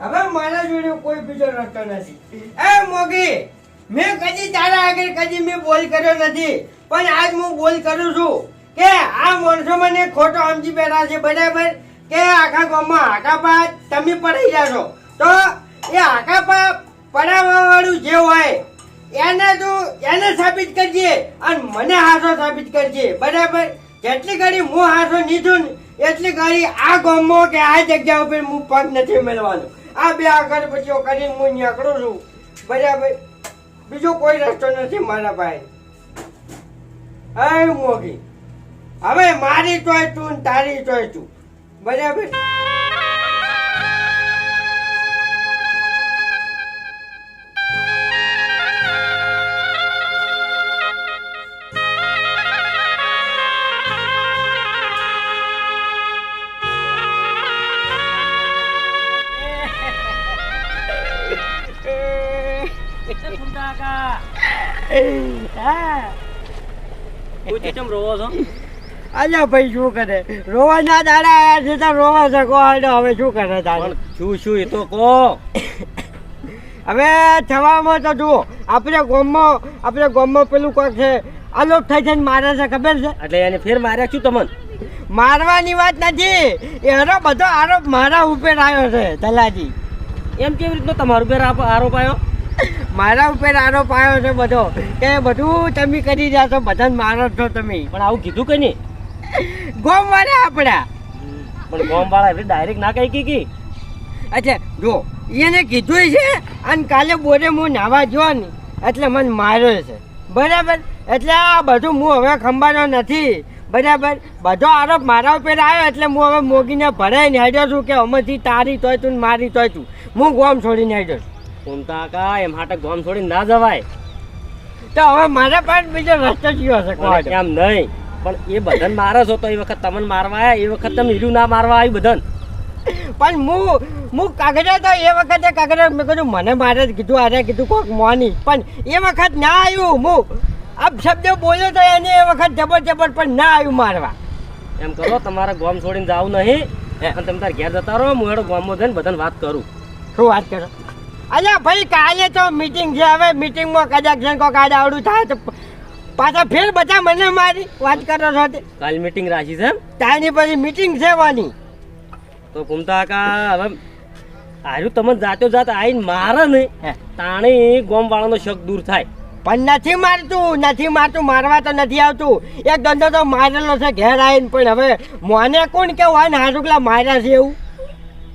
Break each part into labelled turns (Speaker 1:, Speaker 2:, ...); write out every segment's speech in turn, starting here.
Speaker 1: હવે મારા જોડે કોઈ બીજો રસ્તો નથી. એ મોગી, મેં કદી તારા આગળ કદી મેં બોલ કર્યો નથી. પણ આજ હું બોલ કરું છું કે આ માણસો મને ખોટો સમજી બેઠા છે, બરાબર? કે આખા ગામમાં આકાપા તમે પડી જાશો તો એ આકાપા પડાવવાવાળું જે હોય, એને તું એને સાબિત કરજે અને મને હાસો સાબિત કરજે, બરાબર? જેટલી ઘડી હું હાસો નીધું એટલી ઘડી આ ગામમાં કે આ જગ્યા ઉપર હું પગ નથી મેળવાનો આ બે અગરબત્તીઓ કરીને હું નીકળું છું. બરાબર. બીજો કોઈ રસ્તો નથી મારા પાસે એ મોગી. હવે મારી ચોય તું તારી ચોય તું. બરાબર? અલ્યા ભાઈ શું કરે રોવાના દાડા આયા છે તો રોવા હવે શું કરે તારે
Speaker 2: શું શું એ તો કહો
Speaker 1: હવે થવામાં તો જુઓ આપણે ગામમાં આપણે ગામમાં પેલું કોક છે અલોપ થઈ થઈને મારે છે ખબર છે
Speaker 2: એને ફેર માર્યા છું તમને
Speaker 1: મારવાની વાત નથી એનો બધો આરોપ મારા ઉપર આવ્યો છે તલાજી
Speaker 2: એમ કેવી રીતનો તમારો ઉપર આરોપ આવ્યો.
Speaker 1: મારા ઉપર આરોપ આવ્યો છે બધો કે બધું તમે કરી જાશો બધાને મારો છો તમે.
Speaker 2: પણ આવું કીધું કે નહીં?
Speaker 1: ગોમ વાળા આપણા.
Speaker 2: પણ ગોમ વાળા એટલે ડાયરેક્ટ ના કહી કી
Speaker 1: અચ્છા જો એને કીધું છે અને કાલે બોરે હું નાવા જો ને એટલે મને માર્યો છે. બરાબર? એટલે આ બધું હું હવે ખંભાનો નથી. બરાબર? બધો આરોપ મારા ઉપર આવ્યો એટલે હું હવે મોગીને ભરાઈને હેડ્યો છું કે અમથી તારી તોય તું મારી તોય તું. હું ગોમ છોડીને હેડ્યો છું.
Speaker 2: કુમતા કા એમ હાટે ગોમ છોડીને ના જવાય.
Speaker 1: તો હવે મારા પાસે બીજો રસ્તો કયો છે
Speaker 2: એમ નહીં? પણ એ બધાને મારો છો તો એ વખત તમને મારવા આવ્યા એ વખત તમે હીરું ના મારવા આવ્યું બધાને?
Speaker 1: પણ હું હું કાગડા તો એ વખતે કાગડા મેં કીધું મને મારે જ કીધું આને કીધું કોક મોની. પણ એ વખત ના આવ્યું હું. આ શબ્દ બોલ્યો તો એને એ વખત જબર જબર પણ ના આવ્યું મારવા.
Speaker 2: એમ કરો તમારે ગામ છોડીને જાવ નહીં. અને તમે તાર ઘેર જતા રહો હું એડો ગામમાં જઈને બધાને વાત કરું.
Speaker 1: શું વાત કરો? અલ્યા ભાઈ કાલે તો મીટિંગ છે. હવે મીટિંગમાં કદાચ છે કોક આડે આવડું થાય તો પાછા ફેર બધા મને મારી વાત કરો છો તે.
Speaker 2: કાલ મીટિંગ રાખી છે
Speaker 1: ત્યાંની પછી મીટિંગ છે વાની.
Speaker 2: તો કુમતા કા હવે આર્યું તમે જાતો જાત આવીને મારે નહીં.
Speaker 1: હે.
Speaker 2: તાણી ગોમ વાળાનો શક દૂર થાય.
Speaker 1: પણ નથી મારતું નથી મારતું મારવા તો નથી આવતું. એક ધંધો તો મારેલો છે ઘેર આવીને પણ હવે મને કોણ કેવું વાન હાડુકલા માર્યા છે એવું?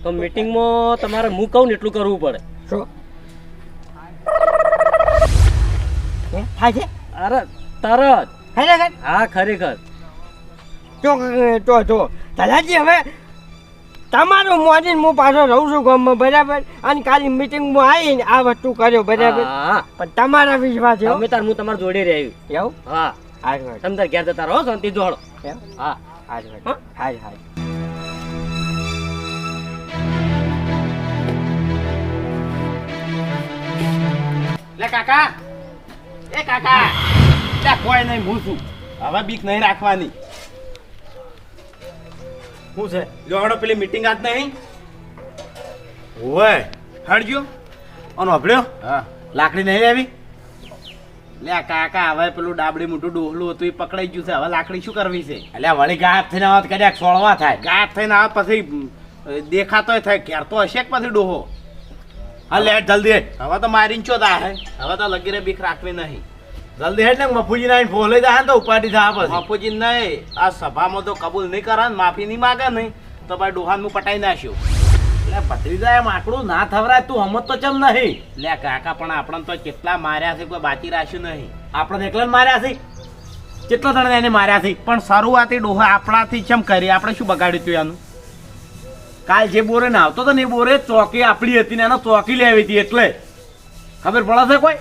Speaker 2: તો મીટિંગમાં તમારે હું કહું ને એટલું કરવું પડે.
Speaker 1: શું? થાય છે
Speaker 2: અરે તરત
Speaker 1: ખરેખર
Speaker 2: હા ખરેખર
Speaker 1: તો તો તો તલાજી હવે તમારું મોજીને હું પાછો રહું છું ગામમાં બરાબર? અને કાલી મિટિંગમાં આવીને આ વસ્તુ કર્યો બરાબર?
Speaker 2: હા.
Speaker 1: પણ તમારા વિશ્વાસ છે?
Speaker 2: અમે તાર હું તમારા જોડે રહ્યું
Speaker 1: એવું?
Speaker 2: હા.
Speaker 1: હા
Speaker 2: તમે તાર ઘેર જતા રહો શાંતિ જોડો હા. હા?
Speaker 1: હા હા?
Speaker 3: લે કાકા. એ કાકા. લે કોઈ નહીં હું છું. હવે બીક નહીં રાખવાની. શું છે? જો પેલી મીટિંગ આજ નહીં? ઓય. હડજો. અને અભળ્યો હા. લાકડી નહીં લેવી લે કાકા હવે પેલું ડાબડી મોટું ડોહલું હતું એ પકડાઈ ગયું છે. હવે લાકડી શું કરવી છે? એટલે વળી ગાયબ થઈને આવત કદાચ સોળવા થાય. ગાયબ થઈને આવત પછી દેખાતો દેખાતોય થાય ઘેરતો હશે કે પછી ડોહો? હા લે જલ્દી હવે તો મારીને ચો હે? હવે તો લગી રે બીક રાખવી નહીં.
Speaker 4: જલ્દી હેડ ને મફુજી ના ફોલે જાય ને તો ઉપાડી થા પછી.
Speaker 3: મફુજી નહીં. આ સભામાં તો કબૂલ નહીં કરે ને માફી નહીં માગે નહીં. તો ભાઈ ડોહાનનું પટાઈ નાખ્યો.
Speaker 4: એટલે ભત્રીજા એમ આકડું ના થવરાય તું હમત તો ચમ નહીં?
Speaker 3: લે કાકા પણ આપણને તો કેટલા માર્યા છે કોઈ બાકી રાખ્યું નહીં.
Speaker 4: આપણે એકલા માર્યા છે? કેટલો જણા એને માર્યા છે?
Speaker 3: પણ શરૂઆતી ડોહા આપણાથી ચમ કરી. આપણે શું બગાડ્યું તું એનું
Speaker 4: કાલ જે બોરે ને આવતો હતો ને એ બોરે ચોકી આપણી હતી ને એનો ચોકી લેવી હતી એટલે. ખબર પડે છે કોઈ?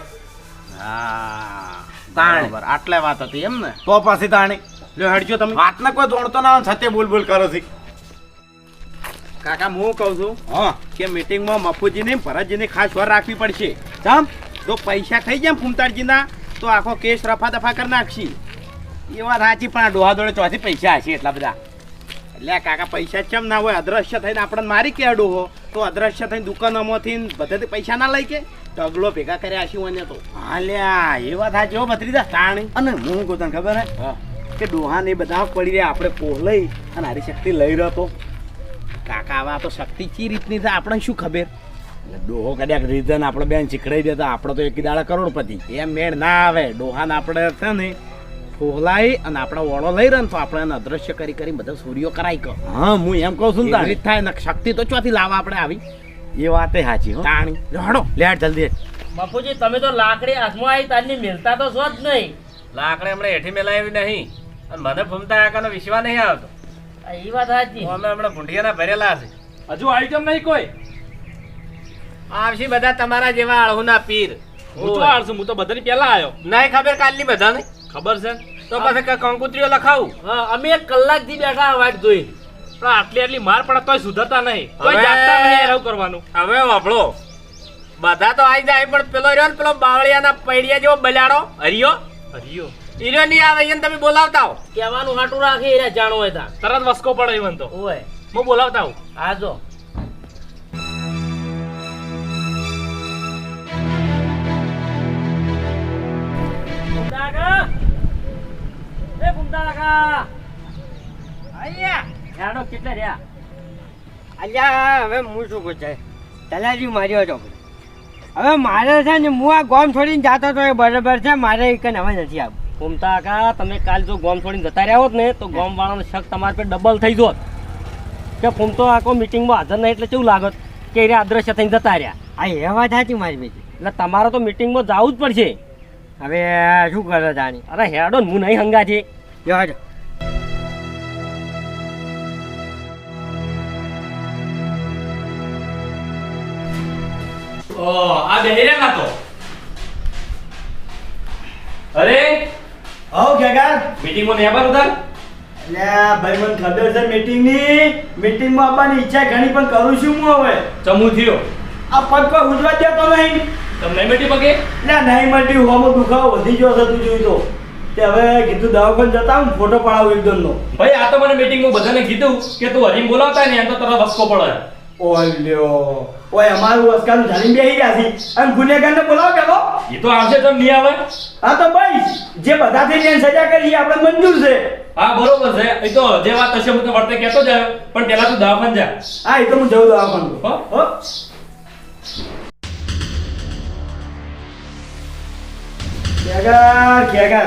Speaker 3: હા
Speaker 4: તાણે.
Speaker 3: આટલે વાત હતી એમ ને?
Speaker 4: તો પાછી તાણી.
Speaker 3: લ્યો હડજો તમે.
Speaker 4: વાતને કોઈ દોડતો ના છતે બોલ બોલ કરો છે.
Speaker 3: કાકા હું કહું છું
Speaker 4: હા.
Speaker 3: કે મીટિંગમાં મફુજીને ભરતજીને ખાસ વાર રાખવી પડશે.
Speaker 4: ચમ
Speaker 3: તો પૈસા થઈ જાય ફૂમતાડજીના તો આખો કેસ રફા દફા કરી નાખશી.
Speaker 4: એ વાત સાચી પણ આ ડોહા દોડે ચોથી પૈસા હશે એટલા બધા.
Speaker 3: એટલે કાકા પૈસા ચમ ના હોય? અદ્રશ્ય થઈને આપણને મારી કે અડો હો? તો અદ્રશ્ય થઈને દુકાનોમાંથી બધેથી પૈસા ના લઈ કે? ઢગલો ભેગા કર્યા છે અને તો. હાલ્યા એ વાત હો ભત્રીજા. તાણી. અને હું કહું તને ખબર હે? કે ડોહાને એ બધા પડી રહ્યા આપણે પોહ લઈ અને હારી શક્તિ લઈ રહ્યો તો. કાકા આવા તો શક્તિ ચી રીતની થાય આપણને શું ખબર? ડોહો કદાચ રીઝન આપણે બેન શીખડાઈ દેતા આપણે તો એક દાડા કરોડપતિ. એમ મેળ ના આવે. ડોહાને આપણે છે ને ફોહલાઈ અને આપણે ઓળો લઈ રહ્યા તો આપણે એને અદ્રશ્ય કરી કરી બધા સૂર્યો કરાય કહો હા હું એમ કહું છું તારી. થાય ને શક્તિ તો ચોથી લાવવા આપણે આવી. એ વાતે સાચી તાણી. રડો લેટ જલ્દી.
Speaker 2: બાપુજી તમે તો લાકડી હાથમાં આવી તારની મિલતા તો છો જ નહીં.
Speaker 5: લાકડી હમણાં હેઠી મેલાવી નહીં. અને મને ફૂમતા આકાનો વિશ્વાસ નહીં આવતો.
Speaker 2: એ વાત સાચી.
Speaker 5: અમે હમણાં ભૂંડિયાના ભરેલા છે.
Speaker 6: હજુ આઈટમ નહીં કોઈ?
Speaker 5: આવશે બધા તમારા જેવા અળહુના પીર.
Speaker 6: હું તો આળસું હું તો બધાની પહેલા આવ્યો
Speaker 5: નહીં ખબર કાલની બધાને?
Speaker 6: ખબર છે?
Speaker 5: તો પછી કઈ કંકુત્રીઓ લખાવું?
Speaker 2: હા અમે એક કલાકથી બેઠા આ વાટ જોઈ
Speaker 6: પણ આટલી આટલી માર પણ તોય સુધરતા નહીં. કોઈ જાગતા નહીં એવું કરવાનું.
Speaker 5: હવે વાપડો બધા તો આવી જાય પણ પેલો રહ્યો ને પેલો બાવળિયાના પૈડિયા જેવો બલાડો. હરિયો?
Speaker 6: હરિયો.
Speaker 5: ઈરો ની આવે એને તમે બોલાવતા હો.
Speaker 2: કહેવાનું હાટું રાખે એ જાણો હોય
Speaker 6: તરત વસકો પડે even તો.
Speaker 2: ઓય.
Speaker 6: હું બોલાવતા હું
Speaker 2: આ જો. એ ફૂમતા કાકા!
Speaker 1: અહીંયા
Speaker 2: હેડો કેટલા રહ્યા?
Speaker 1: અલ્યા હવે હું શું છે? તલાજી માર્યો હતો. હવે મારે છે ને હું આ ગોમ છોડીને જાતો હતો એ બરાબર છે મારે એક હવે નથી આવું.
Speaker 2: ફૂમતા કાકા તમે કાલ જો ગોમ છોડીને જતા રહ્યા હોત ને તો ગોમ વાળાનો શક તમારા પર ડબલ થઈ જોત. કે ફૂમતો આખો મિટિંગમાં હાજર નહીં એટલે કેવું લાગત કે એ અદ્રશ્ય થઈને જતા રહ્યા?
Speaker 1: આ એ વાત સાચી મારી બેટી
Speaker 2: એટલે તમારે તો મિટિંગમાં જવું જ પડશે.
Speaker 1: હવે શું કરે જાણી?
Speaker 2: અરે હેડો હું નહીં હંગા છે
Speaker 1: દો
Speaker 6: ઓ આ બેહી રહ્યા અરે
Speaker 7: આવ કાકા
Speaker 6: મીટિંગમાં આવવાનું તાર
Speaker 7: એટલે ભાઈ મને ખબર છે મીટિંગની મીટિંગમાં આપવાની ઈચ્છા ઘણી પણ કરું છું હું હવે
Speaker 6: ચમુ થયો
Speaker 7: આ પગ પર ઉજવા દેતો નહીં
Speaker 6: તમને મીટિંગ પગે
Speaker 7: એટલે નહીં મળતી હોમો દુખાવો વધી ગયો છે તું જોઈ તો તે હવે કીધું દવાખાને જતા હું ફોટો પડાવું એકદમ નો
Speaker 6: ભાઈ આ તો મને મીટિંગમાં બધાને કીધું કે તું હરીમ બોલાવતા ને એમ તો તરત વસકો પડે.
Speaker 7: ઓલ્યો ઓય અમારું વસકાનું ઝાલીને બેહી ગયા છે અને ગુનેગારને બોલાવો પેલો.
Speaker 6: એ તો આવશે તો નહીં આવે?
Speaker 7: હા તો ભાઈ જે બધાથી જેને સજા કરી આપણે મંજૂર છે.
Speaker 6: હા બરોબર છે. એ તો જે વાત હશે હું તો વર્તે કહેતો જ આવ્યો. પણ પેલા તું દવાખાને જા.
Speaker 7: હા એ તો હું જઉં દવાખાને.
Speaker 6: હો?
Speaker 7: હો? કેગર કેગર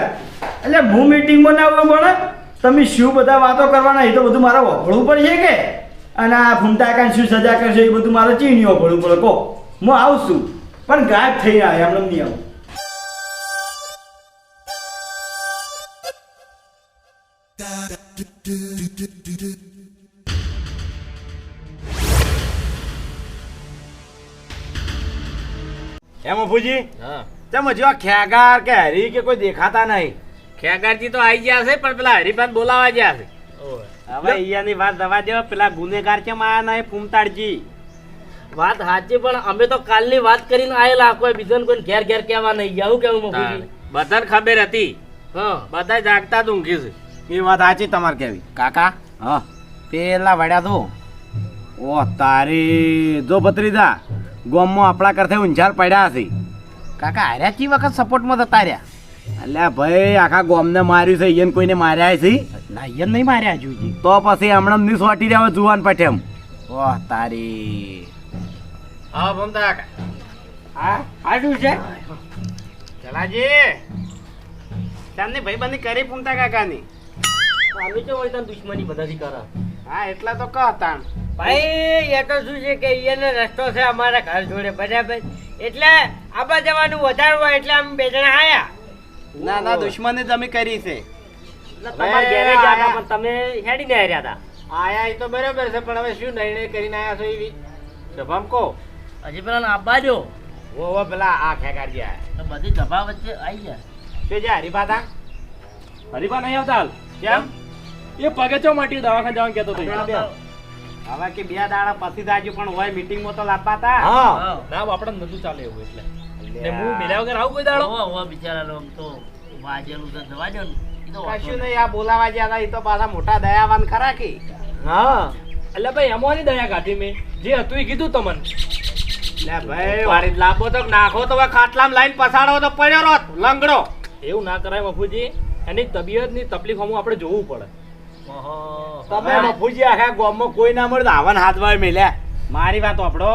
Speaker 7: એટલે હું મીટિંગમાં ના આવું પણ તમે શું બધા વાતો કરવાના એ તો બધું મારે વફળવું પડશે કે? અને આ ફૂમતા કાંઈ શું સજા કરશે એ બધું મારે ચીણી વફળવું પડે. કહો હું આવું છું. પણ ગાયબ થઈ રહ્યા એમને નહીં આવું.
Speaker 3: એમ
Speaker 5: હા.
Speaker 3: તમે જો ખ્યાગાર કે હરી કે કોઈ દેખાતા નહીં.
Speaker 5: ખેગારજી તો આવી ગયા છે પણ પેલા હરિભાન બોલાવા ગયા છે.
Speaker 3: હવે અહીંયાની વાત દવા દેવા પેલા ગુનેગાર કેમ આયા નહીં ફૂમતાડજી?
Speaker 2: વાત સાચી પણ અમે તો કાલની વાત કરીને આયેલા કોઈ બીજાને કોઈ ઘેર ઘેર કહેવા નહીં ગયા. આવું કેવું મફુજી?
Speaker 5: બધાને ખબર હતી.
Speaker 2: હા.
Speaker 5: બધા જાગતા જ ઊંઘી છે.
Speaker 3: એ વાત સાચી તમારે કેવી કાકા? હા. પેલા વડ્યા તો ઓ તારી જો ભત્રીજા ગોમમાં આપણા કરતા ઊંઝાર પડ્યા હશે. કાકા હાર્યા ચી વખત સપોર્ટમાં જતા રહ્યા? અલ્યા ભાઈ આખા ગોમને માર્યું છે ઈયન કોઈને માર્યા છે? ના ઈયન નહીં માર્યા હજુ તો પછી હમણાં ની સોટી રહ્યા જુવાન પઠેમ ઓ તારી.
Speaker 5: હા ભમતા
Speaker 1: હા આ શું છે?
Speaker 3: ચલાજી. ચાંદની ભાઈબંધી કરી ફૂમતા કાકાની.
Speaker 2: અમે તો હોય તને દુશ્મની બધાથી કરા?
Speaker 3: હા એટલા તો કહો તાણ.
Speaker 1: ભાઈ એ તો શું છે કે અહીંયાનો રસ્તો છે અમારા ઘર જોડે બરાબર? એટલે આબા જવાનું વધારવા હોય એટલે અમે બે જણા આયા.
Speaker 3: ના ના દુશ્મની તમે કરી છે.
Speaker 2: તમે તમારે ઘેરે ગયા હતા પણ તમે હેડીને આવ્યા હતા.
Speaker 5: આયા એ તો બરાબર છે પણ હવે શું નિર્ણય કરીને આયા છો એ સભામ કહો.
Speaker 2: હજી પેલા આબા જો.
Speaker 3: ઓ ઓ પેલા આ ખેકાર ગયા.
Speaker 2: તો બધી ગભા વચ્ચે આવી ગયા.
Speaker 3: શું હરીફા હતા
Speaker 6: હરીફા નહીં આવતા હાલ.
Speaker 3: કેમ?
Speaker 6: એ પગે ચો માટી દવાખાને જવાનું કહેતો હતો
Speaker 3: હવે કે બે દાડા પછી તાજુ પણ હોય મીટિંગમાં તો લાપાતા
Speaker 6: હા. ના આપણે નતું ચાલે એવું એટલે. ને હું મિલાવ વગર આવું કોઈ દાડો?
Speaker 2: ઓવા ઓવા બિચારા લોક તો વાજેલું તો જવા દો ને ઈ તો
Speaker 3: કશું નહીં. આ બોલાવા જ્યાં એ તો પાછા મોટા દયાવાન ખરા કે?
Speaker 7: હા.
Speaker 6: એટલે ભાઈ અમારી દયા કાઢી મેં. જે હતું એ કીધું તમને.
Speaker 3: લે ભાઈ
Speaker 5: વારી લાંબો તો નાખો તો હવે ખાટલામાં લાઈન પસાડો તો પડ્યો રોત લંગડો.
Speaker 6: એવું ના કરાય મફુજી એની તબિયતની તકલીફ અમુક આપણે જોવું પડે.
Speaker 3: તમે મફુજી આખા ગામમાં કોઈ ના મળે તો હાથવાય હાથ વાય મેલ્યા. મારી વાત આપણો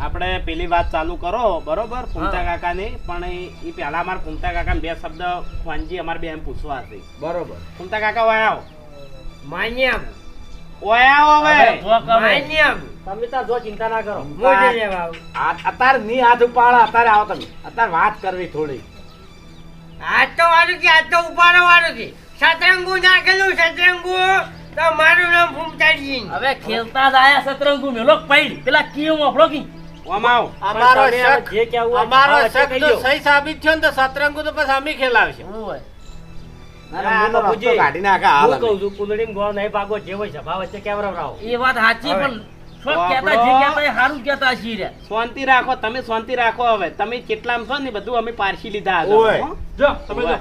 Speaker 3: આપણે પેલી વાત ચાલુ કરો બરોબર? ફૂમતા કાકાની પણ એ પહેલા અમારે ફૂમતા કાકા બે શબ્દ વાંજી અમારે બે એમ પૂછવા હતી
Speaker 1: બરોબર.
Speaker 3: ફૂમતા કાકા ઓયા માન્યમ.
Speaker 1: માન્યા
Speaker 3: હવે.
Speaker 1: માન્યા
Speaker 2: તમે જો ચિંતા ના કરો.
Speaker 1: મોજે લેવા આવું.
Speaker 3: આ- અત્યારે ની હાથ ઉપાડો અત્યારે આવો તમે. અત્યારે વાત કરવી થોડી.
Speaker 1: આજ તો વાળું કે આજ તો ઉપાડો વાળું કે. સતરંગુ નાખેલું સતરંગુ તો મારું નામ ફૂમતાજી
Speaker 2: હવે ખેલતા જ આયા સતરંગુ મેલો પૈડ. પેલા કીઓ મોફળો કી.
Speaker 5: અમારો શક
Speaker 2: જે
Speaker 5: અમારો શક સહી સાબિત થયો ને તો સતરંગુ તો પછી અમે ખેલાવશે.
Speaker 2: હું હોય.
Speaker 3: આપણો- શાંતિ રાખો તમે શાંતિ રાખો હવે. તમે કેટલા છો ને બધું અમે પારસી લીધા આગળ,
Speaker 7: ઓય.
Speaker 3: હો?
Speaker 6: જો તમે જો.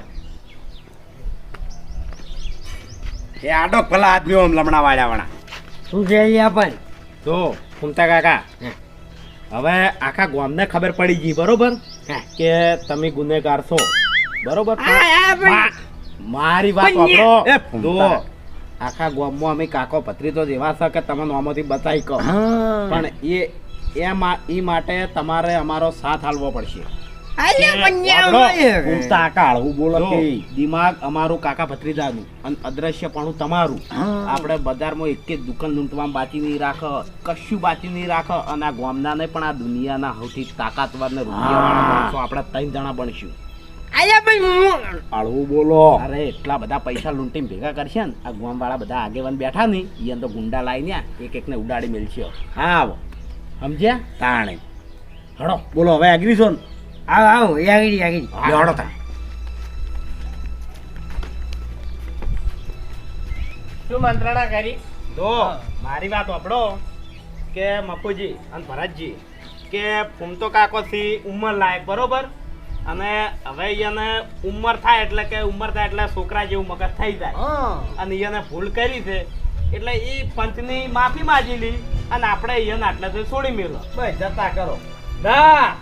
Speaker 3: એ આડો ભલા આદમી આમ લમણા વાળ્યા વાળા
Speaker 1: શું છે લ્યા પણ?
Speaker 3: જો ફૂમતા કાકા. હવે આખા ગામને ખબર પડી ગઈ બરોબર? કે તમે ગુનેગાર છો. બરોબર? મારી વાત સાંભળો.
Speaker 7: એ
Speaker 3: જો આખા ગામમાં અમે કાકો ભત્રીજો જેવા છે કે તમે નોમાંથી બતાવી કહો. પણ એ એ માટે તમારે અમારો સાથ હાલવો પડશે. ફૂમતા કાકા બોલો કે દિમાગ અમારું કાકા ભત્રીજાનું અને અદ્રશ્યપણું તમારું. આપણે બજારમાં એક જ દુકાન લૂંટવામાં બાકી નહીં રાખો કશું બાકી નહીં રાખો. અને આ ગામના ને પણ આ દુનિયાના સૌથી તાકાતવાર ને રૂપિયાવાળા માણસો આપણે ત્રણ જણા બનશું.
Speaker 1: અલ્યા પણ હું-
Speaker 3: હળવું બોલો. અરે એટલા બધા પૈસા લૂંટીને ભેગા કરશે ને આ ગામવાળા બધા આગેવાન બેઠા નહીં એ અંદર ગુંડા લાવીને એક એકને ઉડાડી મેળશે હા સમજ્યા? તાણે. હડો બોલો હવે એગ્રી છો ને?
Speaker 1: આવો આવો યાગડી યાગડી
Speaker 3: તા
Speaker 5: શું મંત્રણા કરી?
Speaker 3: તો મારી વાત વાપડો કે મપુજી અને ભરતજી કે ફૂમતો કાકો થી ઉંમર લાયક બરોબર? અને હવે એને ઉંમર થાય એટલે કે ઉંમર થાય એટલે છોકરા જેવું મગજ થઈ જાય. અને એને ભૂલ કરી છે એટલે એ પંચની માફી માંગી લી અને આપણે એને આટલે તો છોડી મેળો બસ જતા કરો.
Speaker 6: ના!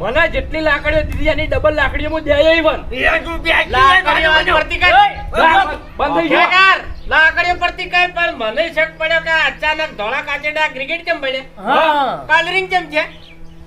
Speaker 6: મને જેટલી લાકડીઓ દીધી એની ડબલ લાકડીઓ હું દેય ઈવન
Speaker 5: લાકડીઓ
Speaker 6: બંધ થઈ ગયો.
Speaker 5: લાકડીઓ પરથી કઈ પણ મને શક પડ્યો કે અચાનક ધોળા કાચેડા ક્રિકેટ કેમ પડે
Speaker 6: હા.
Speaker 5: કલરિંગ કેમ છે?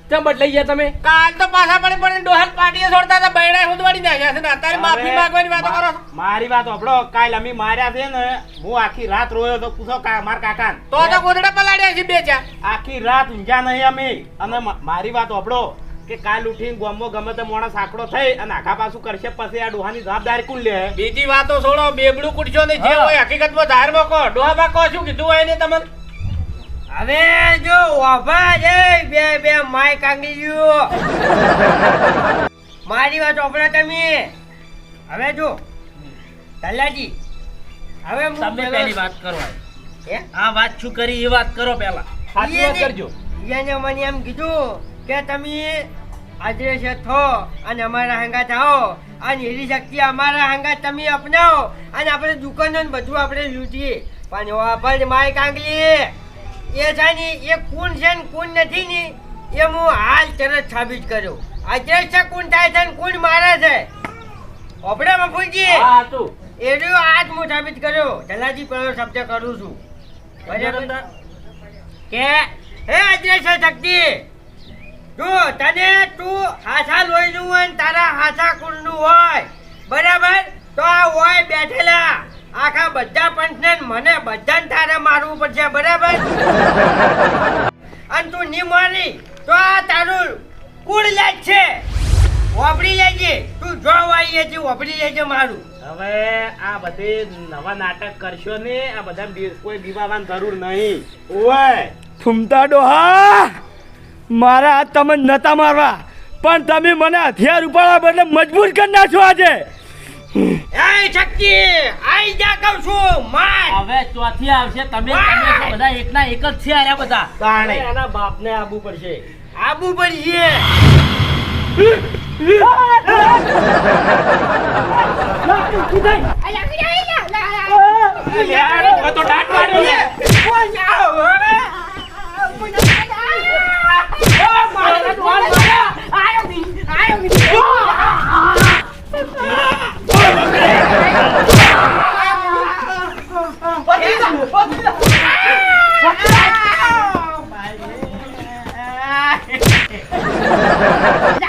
Speaker 6: કેમ બદલાઈ ગયા તમે?
Speaker 5: કાલ તો પાછા પડે પણ ડોહાલ પાટીએ છોડતા હતા બૈડા હુદવાડી નાખ્યા છે ને અત્યારે માફી માંગવાની વાતો કરો
Speaker 3: મારી વાત આપણો કાલ અમે માર્યા છે ને હું આખી રાત રોયો તો પૂછો કા- મારા કાકા
Speaker 5: તો તો ગોદડા પલાડ્યા છે બે ચાર.
Speaker 3: આખી રાત ઊંઘ્યા નહીં અમે. અને મારી વાત સાંભળો કે કાલ ઉઠીને ગમો ગમે તે મોણસ આકડો થઈ અને આખા પાછું કરશે પછી આ ડોહાની જવાબદારી કુલ લે?
Speaker 5: બીજી વાતો છોડો બેબડું કુટશો ને જે હોય હકીકતમાં ધાર મૂકો. ડોહા પાકો શું કીધું હોય ને તમને?
Speaker 1: હવે જો વાભા છે બે બે માય કાંગલીઓ મારી વાત ઓપડો તમે. હવે જો તલાજી હવે હું
Speaker 8: તમે પહેલી વાત કરો
Speaker 1: એ
Speaker 8: આ વાત શું કરી એ વાત કરો પેલા
Speaker 6: સાચી વાત કરજો.
Speaker 1: એને મને એમ કીધું કે તમે છે થો અને અમારા હંગા થાઓ. અને એની શક્તિ અમારા હંગા તમે અપનાવો. અને આપણે દુકાનો બધું આપણે લૂંટીએ. પણ વાપર માય કાંગલી એ છે ને એ કોણ છે ને કોણ નથી ને એ હું હાલ તરત સાબિત કર્યો. અદ્રશ્ય કોણ થાય છે ને કોણ મારે છે. મફુજી
Speaker 2: હા તું.
Speaker 1: આજ હું સાબિત કર્યો. જલાજી પેલો શબ્દ કરું છું. કે હે અદ્રશ્ય શક્તિ. જો તને તું હાસા લોહીનું હોય ને તારા હાથા કુળનું હોય બરાબર? તો આ હોય બેઠેલા. આખા બધા પંચને મને બધાને તારે મારવું પડશે બરાબર? અને તું નહીં મારી તો આ તારું કુળ લાજ છે. વાપરી લેજે. તું જો વાઈએ છે વાપરી લેજે મારું.
Speaker 3: હવે આ બધે નવા નાટક કરશો ને આ બધા કોઈ બીવાવાની જરૂર નહીં. ઓય.
Speaker 7: ફૂમતા ડોહા! મારા હાથ તમે નતા મારવા. પણ તમે મને હથિયાર ઉપાડવા બદલે મજબૂર કરી નાખો આજે.
Speaker 1: એ શક્તિ આઈ જા કહું છું માર.
Speaker 8: હવે ચોથી આવશે તમે તમે બધા એકના એક જ છે આર્યા બધા.
Speaker 3: તાણે.
Speaker 2: એના બાપને આબુ પડશે.
Speaker 1: આબુ પડીએ.
Speaker 3: તો દાંત વાળ્યો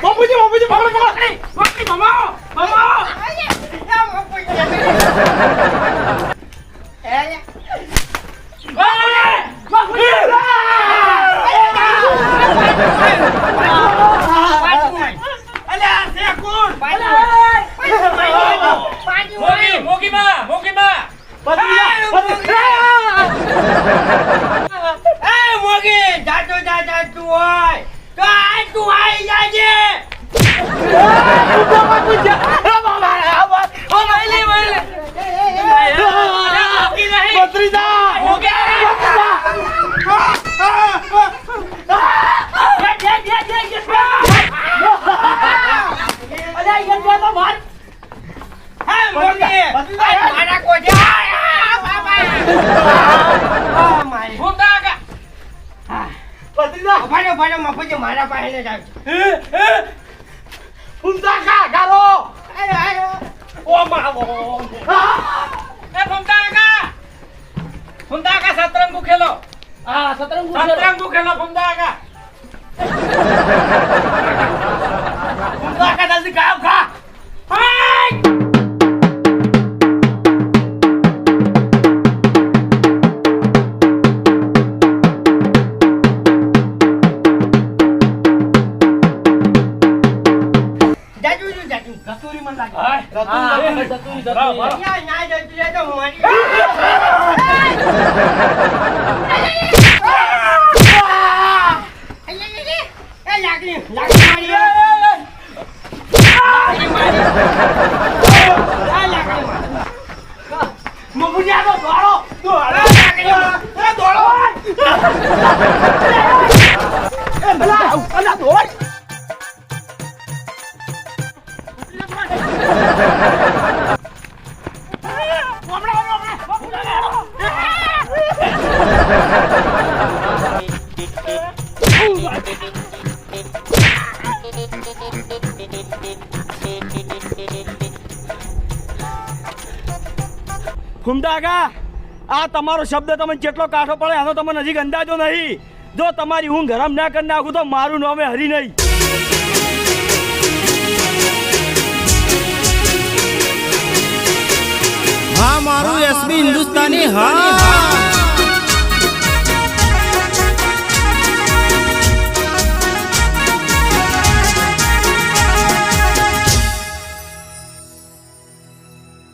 Speaker 1: બાપુજી બાપુજી પકડો પકડો મારા પાસે જ આવશે
Speaker 6: એ ફૂમતા કાકા ફૂમતા કાકા સતરંગુ ખેલો
Speaker 8: હા સતરંગુ.
Speaker 6: સતરંગુ ખેલો ફૂમતા કાકા
Speaker 1: જાજુ
Speaker 8: જતું, જતું.
Speaker 7: ફૂમદાગા આ તમારો શબ્દ તમને જેટલો કાઠો પડે એનો તમને નજીક અંદાજો નહીં. જો તમારી ઊંઘ ગરમ ના કરી નાખું તો મારું નામે હરી નહીં.
Speaker 3: હા, મારું એસબી હિન્દુસ્તાની હા.